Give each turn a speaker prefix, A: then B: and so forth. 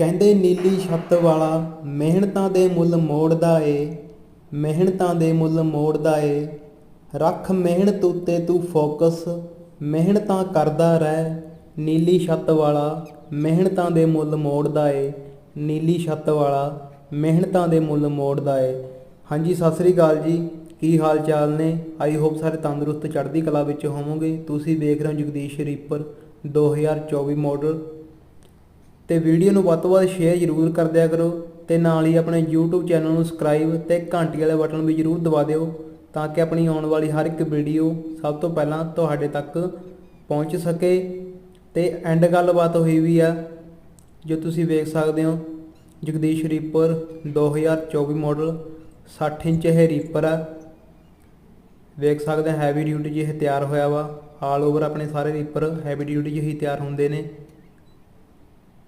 A: ਕਹਿੰਦੇ ਨੀਲੀ ਛੱਤ ਵਾਲਾ, ਮਿਹਨਤਾਂ ਦੇ ਮੁੱਲ ਮੋੜਦਾ ਏ, ਮਿਹਨਤਾਂ ਦੇ ਮੁੱਲ ਮੋੜਦਾ ਏ। ਰੱਖ ਮਿਹਨਤ ਉੱਤੇ ਤੂੰ ਫੋਕਸ, ਮਿਹਨਤਾਂ ਕਰਦਾ ਰਹਿ। ਨੀਲੀ ਛੱਤ ਵਾਲਾ, ਮਿਹਨਤਾਂ ਦੇ ਮੁੱਲ ਮੋੜਦਾ ਏ। ਨੀਲੀ ਛੱਤ ਵਾਲਾ, ਮਿਹਨਤਾਂ ਦੇ ਮੁੱਲ ਮੋੜਦਾ ਏ। ਹਾਂਜੀ, ਸਤਿ ਸ੍ਰੀ ਅਕਾਲ ਜੀ। ਕੀ ਹਾਲ ਚਾਲ ਨੇ? ਆਈ ਹੋਪ ਸਾਰੇ ਤੰਦਰੁਸਤ ਚੜ੍ਹਦੀ ਕਲਾ ਵਿੱਚ ਹੋਵੋਗੇ। ਤੁਸੀਂ ਦੇਖ ਰਹੇ ਹੋ ਜਗਦੀਸ਼ ਰੀਪਰ 2024 ਮਾਡਲ ਤੇ ਵੀਡੀਓ ਨੂੰ ਵੱਧ ਤੋਂ ਵੱਧ ਸ਼ੇਅਰ ਜ਼ਰੂਰ ਕਰ ਦਿਆ ਕਰੋ ਤੇ ਨਾਲ ਹੀ ਆਪਣੇ YouTube ਚੈਨਲ ਨੂੰ ਸਬਸਕ੍ਰਾਈਬ ਤੇ ਘੰਟੀ ਵਾਲੇ ਬਟਨ ਵੀ ਜ਼ਰੂਰ ਦਬਾ ਦਿਓ ਤਾਂ ਕਿ ਆਪਣੀ ਆਉਣ ਵਾਲੀ ਹਰ ਇੱਕ ਵੀਡੀਓ ਸਭ ਤੋਂ ਪਹਿਲਾਂ ਤੁਹਾਡੇ ਤੱਕ ਪਹੁੰਚ ਸਕੇ। ਤੇ ਐਂਡ ਗੱਲਬਾਤ ਹੋਈ ਵੀ ਆ, ਜੋ ਤੁਸੀਂ ਵੇਖ ਸਕਦੇ ਹੋ, ਜਗਦੀਸ਼ ਰੀਪਰ 2024 ਮਾਡਲ 60 ਇੰਚ ਇਹ ਰੀਪਰ ਆ। ਵੇਖ ਸਕਦੇ ਹੈਵੀ ਡਿਊਟੀ 'ਚ ਇਹ ਤਿਆਰ ਹੋਇਆ ਵਾ। ਆਲ ਓਵਰ ਆਪਣੇ ਸਾਰੇ ਰੀਪਰ ਹੈਵੀ ਡਿਊਟੀ 'ਚ ਹੀ ਤਿਆਰ ਹੁੰਦੇ ਨੇ।